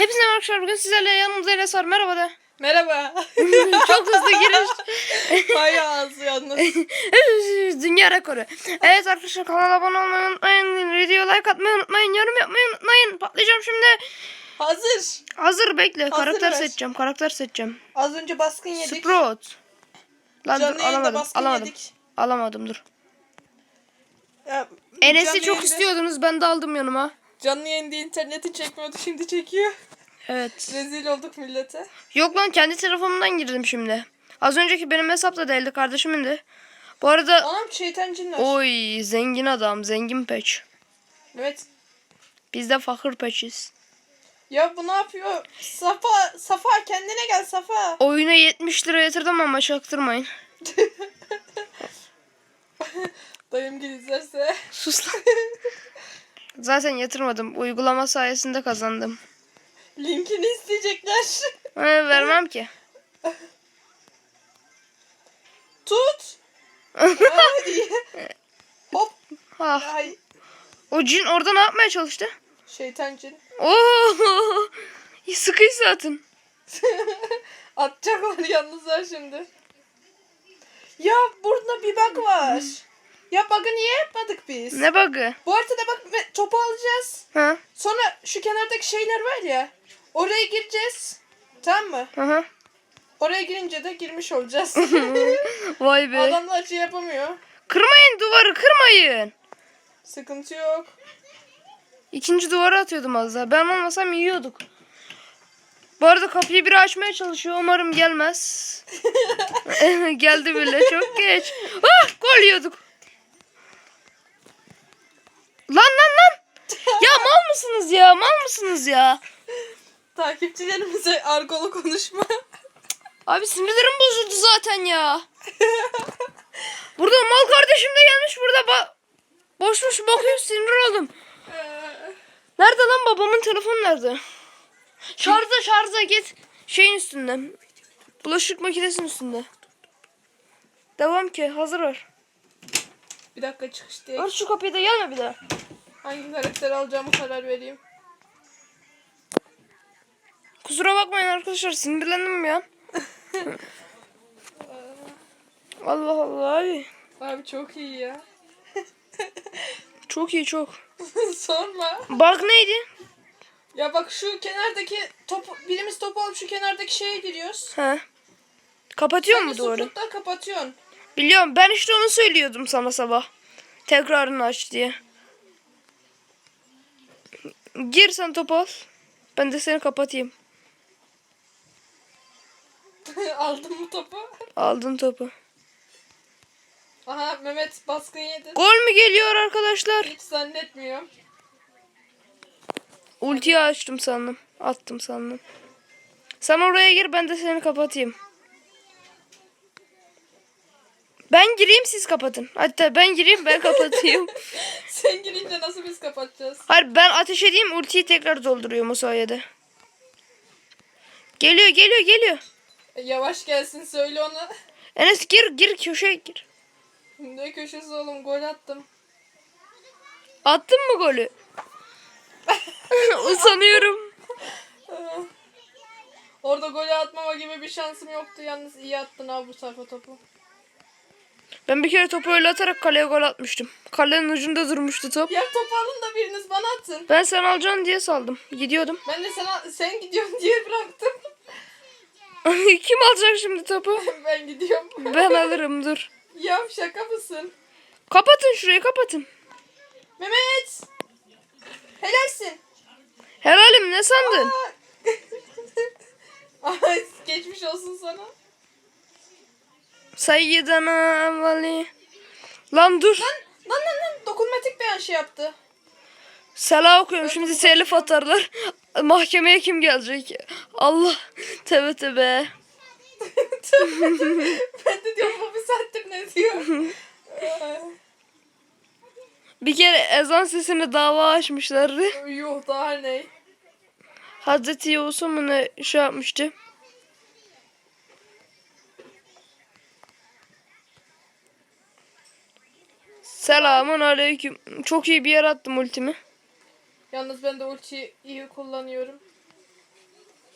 Hepsine arkadaşlar bugün sizlerle yanımızda Enes var. Merhaba de. Merhaba. Çok hızlı giriş. Bayağı az yalnız. Dünya rekoru. Evet arkadaşlar kanala abone olmayı unutmayın. Video like atmayı unutmayın. Yorum yapmayı unutmayın. Patlayacağım şimdi. Hazır. Hazır bekle. karakter ver. seçeceğim. Karakter seçeceğim. Az önce baskın yedik. Sprout. Lan Canlı dur alamadım. Alamadım. yedik. Alamadım dur. Enes'i çok yayında- istiyordunuz. Ben de aldım yanıma. Canlı yayında interneti çekmiyordu şimdi çekiyor. Evet. Rezil olduk millete. Yok lan kendi telefonumdan girdim şimdi. Az önceki benim hesapta değildi kardeşimin de. Bu arada Anam şeytan cinler. oy zengin adam zengin peç. Evet. Biz de fakir peçiz. Ya bu ne yapıyor? Safa, Safa kendine gel Safa. Oyuna 70 lira yatırdım ama çaktırmayın. Dayım gel izlerse. Sus lan. Zaten yatırmadım. Uygulama sayesinde kazandım. Linkini isteyecekler. Ee, vermem ki. Tut. Hadi. Hop. Ah. Ay. O cin orada ne yapmaya çalıştı? Şeytan cin. Oo! Sıkıysa atın. Atacaklar yalnızlar şimdi. Ya burada bir bug var. Ya bug'ı niye yapmadık biz? Ne bug'ı? Bu haritada bak topu alacağız. Ha? Sonra şu kenardaki şeyler var ya. Oraya gireceğiz. Tamam mı? Hı hı. Oraya girince de girmiş olacağız. Vay be. Adamlar şey yapamıyor. Kırmayın duvarı kırmayın. Sıkıntı yok. İkinci duvara atıyordum az daha. Ben olmasam yiyorduk. Bu arada kapıyı biri açmaya çalışıyor. Umarım gelmez. Geldi bile çok geç. Ah gol yiyorduk. Lan lan lan. Ya mal mısınız ya? Mal mısınız ya? Takipçilerimize argolu konuşma. Abi sinirlerim bozuldu zaten ya. Burada mal kardeşim de gelmiş burada ba boş boş bakıyor sinir oldum. Nerede lan babamın telefonu nerede? Şarja şarja git. Şeyin üstünde. Bulaşık makinesinin üstünde. Devam ki hazır var. bir dakika çıkış diye. Aç şu kapıyı da gelme bir daha. Hangi karakteri alacağımı karar vereyim. Kusura bakmayın arkadaşlar sinirlendim ya. Allah Allah abi. Abi çok iyi ya. Çok iyi çok. Sorma. Bak neydi? Ya bak şu kenardaki topu birimiz topu alıp şu kenardaki şeye giriyoruz. He. Kapatıyor mu duvarı? Suflukta kapatıyorsun. Biliyorum ben işte onu söylüyordum sana sabah. Tekrarını aç diye. Gir sen topu al. Ben de seni kapatayım. Aldın mı topu? Aldın topu. Aha Mehmet baskın yedi. Gol mü geliyor arkadaşlar? Hiç zannetmiyorum. Ultiyi açtım sandım. Attım sandım. Sen oraya gir ben de seni kapatayım. Ben gireyim siz kapatın. Hatta ben gireyim ben kapatayım. Sen girince nasıl biz kapatacağız? Hayır ben ateş edeyim ultiyi tekrar dolduruyorum o sayede. Geliyor geliyor geliyor. Yavaş gelsin söyle ona. Enes gir gir köşeye gir. Ne köşesi oğlum gol attım. Attın mı golü? Usanıyorum. Orada golü atmama gibi bir şansım yoktu. Yalnız iyi attın abi bu sefer topu. Ben bir kere topu öyle atarak kaleye gol atmıştım. Kalenin ucunda durmuştu top. Ya topu alın da biriniz bana atın. Ben sen alacaksın diye saldım. Gidiyordum. Ben de sana sen gidiyorsun diye bıraktım. Kim alacak şimdi topu? ben gidiyorum. Ben alırım dur. ya şaka mısın? Kapatın şurayı kapatın. Mehmet! Helalsin. Helalim ne sandın? Ay geçmiş olsun sana. Sayyidana vali. Lan dur. Lan lan lan dokunmatik bir an şey yaptı. Sela okuyorum şimdi telif atarlar. Mahkemeye kim gelecek? Allah. Tövbe tövbe. ben de diyorum bu bir saattir ne diyor. Bir kere ezan sesine dava açmışlardı. Yuh daha ne? Hazreti Yavuz'a mı ne şey yapmıştı? Selamun aleyküm. Çok iyi bir yer attım ultimi. Yalnız ben de ultiyi iyi kullanıyorum.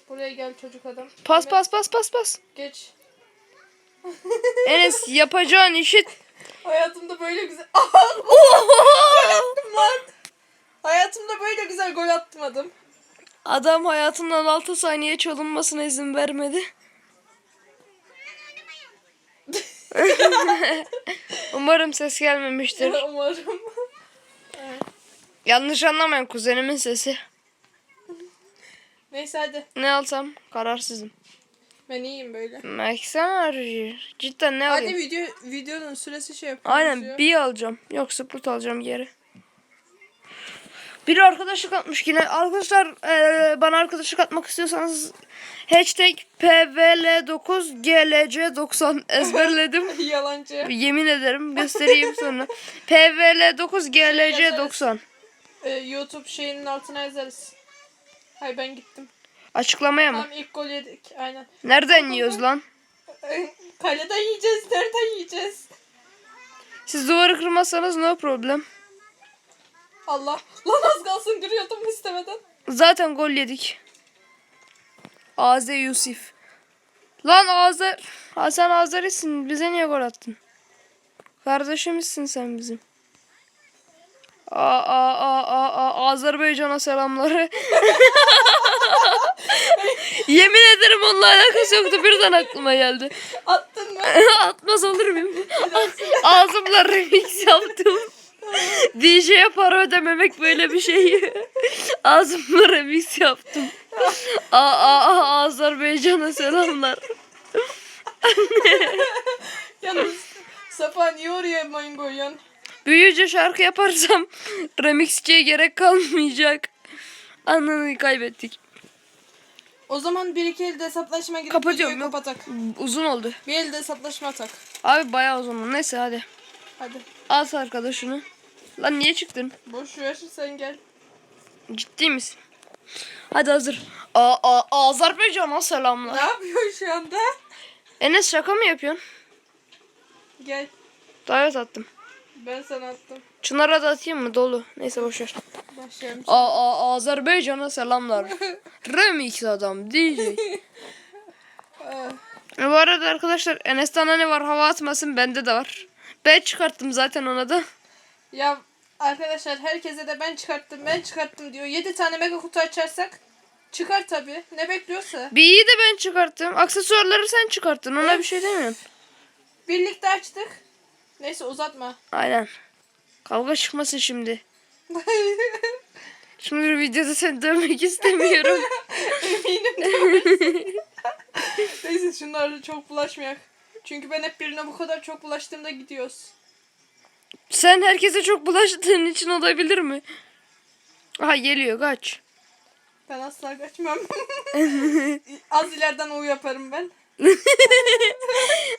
Buraya gel çocuk adam. Pas pas pas pas pas. Geç. Enes yapacağın işi... Hayatımda böyle güzel... Aha! Lan! Hayatımda böyle güzel gol attırmadım. Adam hayatından 6 saniye çalınmasına izin vermedi. Umarım ses gelmemiştir. Umarım. Yanlış anlamayın kuzenimin sesi. Neyse hadi. Ne alsam kararsızım. Ben iyiyim böyle. Max'e mi Cidden ne Hadi alayım? video videonun süresi şey yapıyoruz Aynen bir alacağım. Yok Sprut alacağım geri. Biri arkadaşlık atmış yine. Arkadaşlar eee, bana arkadaşlık atmak istiyorsanız hashtag PVL9GLC90 ezberledim. Yalancı. Yemin ederim göstereyim sonra. PVL9GLC90 Ee, YouTube şeyinin altına yazarız. Hay ben gittim. Açıklamaya mı? Tamam ilk gol yedik. Aynen. Nereden yiyoruz lan? Kaleden yiyeceğiz. Nereden yiyeceğiz? Siz duvarı kırmazsanız no problem. Allah. Lan az kalsın kırıyordum istemeden. Zaten gol yedik. Aze Yusuf. Lan Azer. Ha sen Azerisin. Bize niye gol attın? Kardeşimizsin sen bizim. Aa, aa, aa, aa, aa, Azerbaycan'a selamları. Yemin ederim onunla alakası yoktu. Birden aklıma geldi. Attın mı? Atmaz olur muyum? Ağzımla remix yaptım. DJ'ye para ödememek böyle bir şey. Ağzımla remix yaptım. Aa, aa, aa, Azerbaycan'a selamlar. Yalnız Safa niye oraya mayın koyuyorsun? Büyüyünce şarkı yaparsam remixçiye gerek kalmayacak. Anını kaybettik. O zaman bir iki elde hesaplaşma girip Kapatıyorum, videoyu kapatak. Uzun oldu. Bir elde hesaplaşma atak. Abi bayağı uzun. Neyse hadi. Hadi. Al arkadaşını. Lan niye çıktın? Boş ver sen gel. Ciddi misin? Hadi hazır. Aa, aa, Azerbaycan'a Ne selamlar. yapıyorsun şu anda? Enes şaka mı yapıyorsun? Gel. Davet attım. Ben sana attım. Çınar'a da atayım mı? Dolu. Neyse boşver. Başlayalım. Aa, aa, Azerbaycan'a selamlar. Remix adam DJ. Ee, Bu arada arkadaşlar Enes'ten ne var hava atmasın bende de var. Ben çıkarttım zaten ona da. ya arkadaşlar herkese de ben çıkarttım ben çıkarttım diyor. 7 tane mega kutu açarsak çıkar tabi. Ne bekliyorsa. Bir iyi de ben çıkarttım. Aksesuarları sen çıkarttın. Ona bir şey demiyorum. Birlikte açtık. Neyse uzatma. Aynen. Kavga çıkmasın şimdi. Şimdi videoda seni dövmek istemiyorum. Eminim. Neyse şunlarla çok bulaşmayak. Çünkü ben hep birine bu kadar çok bulaştığımda gidiyoruz. Sen herkese çok bulaştığın için olabilir mi? Aha geliyor kaç. Ben asla kaçmam. Az ileriden U yaparım ben.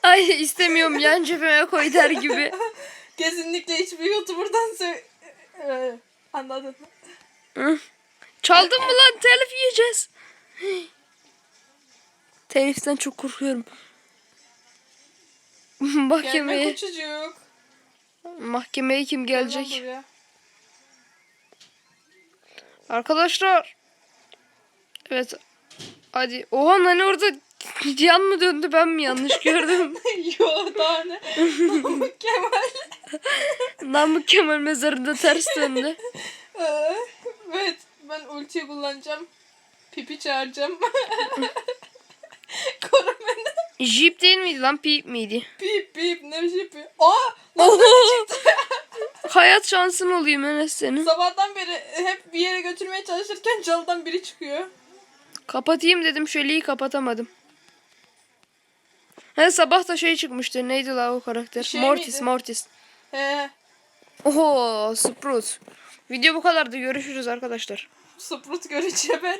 Ay istemiyorum yan cebime koy der gibi. Kesinlikle hiçbir YouTuber'dan sö- Ee, anladın mı? Çaldın mı lan telif yiyeceğiz. Teliften çok korkuyorum. Gelme Mahkemeye, kuçucuk. mahkemeye kim Gel lan gelecek? buraya. Arkadaşlar. Evet. Hadi. Oha hani orada yan mı döndü ben mi yanlış gördüm? Yo daha ne? Kemal. Namık Kemal mezarında ters döndü. Ee, evet ben ultiyi kullanacağım. Pipi çağıracağım. Koru beni. Jeep değil miydi lan? Peep miydi? Pip pip ne pipi. Aa lan Oho! Hayat şansın olayım Enes senin. sabahtan beri hep bir yere götürmeye çalışırken çaldan biri çıkıyor. Kapatayım dedim şöyle kapatamadım. He sabah da şey çıkmıştı. Neydi la o karakter? Şey Mortis, miydi? Mortis. He. Oho, Sprout. Video bu kadardı. Görüşürüz arkadaşlar. Sprut göreceğim ben.